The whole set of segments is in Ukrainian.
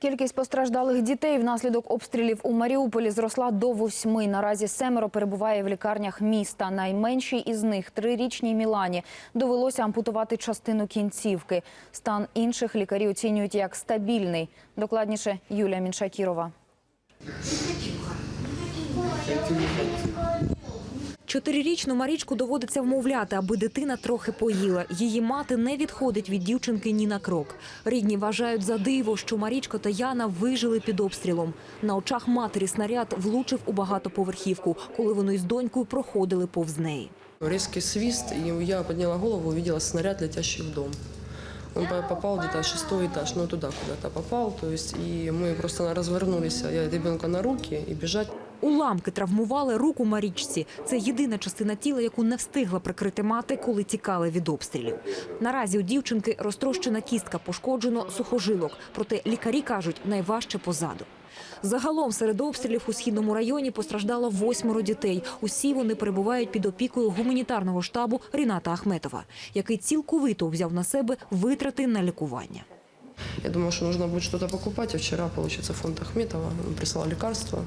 Кількість постраждалих дітей внаслідок обстрілів у Маріуполі зросла до восьми. Наразі семеро перебуває в лікарнях міста. Найменшій із них трирічній Мілані довелося ампутувати частину кінцівки. Стан інших лікарі оцінюють як стабільний. Докладніше Юлія Міншакірова. Чотирирічну Марічку доводиться вмовляти, аби дитина трохи поїла. Її мати не відходить від дівчинки ні на крок. Рідні вважають за диво, що Марічка та Яна вижили під обстрілом. На очах матері снаряд влучив у багатоповерхівку, коли вони з донькою проходили повз неї. Різкий свист, і я підняла голову, побачила снаряд, летящий в дом. Он по- попал где-то шестой этаж, ну туда куда-то попал, то есть и мы просто развернулись, я ребенка на руки и бежать. Уламки травмували руку Марічці. Це єдина частина тіла, яку не встигла прикрити мати, коли тікали від обстрілів. Наразі у дівчинки розтрощена кістка, пошкоджено сухожилок. Проте лікарі кажуть, найважче позаду. Загалом серед обстрілів у східному районі постраждало восьмеро дітей. Усі вони перебувають під опікою гуманітарного штабу Ріната Ахметова, який цілковито взяв на себе витрати на лікування. Я думала, что нужно будет что-то покупать, а вчера, получается, фонд Ахметова он прислал лекарства,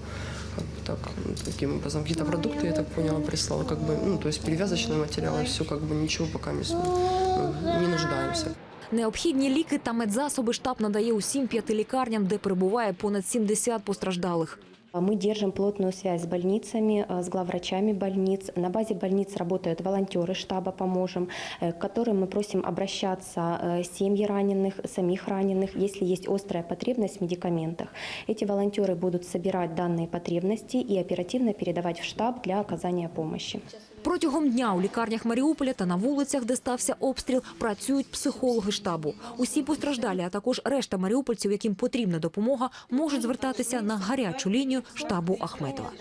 как бы так, ну, таким образом, какие-то продукты, я так поняла, прислал, как бы, ну, то есть перевязочные материалы, все, как бы ничего пока не, ну, не нуждаемся. Необхідні ліки та медзасоби штаб надає усім п'яти лікарням, де перебуває понад 70 постраждалих. Мы держим плотную связь с больницами, э, с главврачами больниц. На базе больниц работают волонтеры штаба «Поможем», э, к которым мы просим обращаться э, семьи раненых, самих раненых, если есть острая потребность в медикаментах. Эти волонтеры будут собирать данные потребности и оперативно передавать в штаб для оказания помощи. Протягом дня у лікарнях Маріуполя та на вулицях, де стався обстріл, працюють психологи штабу. Усі постраждалі, а також решта маріупольців, яким потрібна допомога, можуть звертатися на гарячу штабу Ахметова.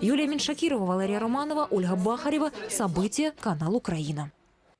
Юлія Міншакірова, Валерія Романова, Ольга Бахарєва, Сабиття, канал Україна.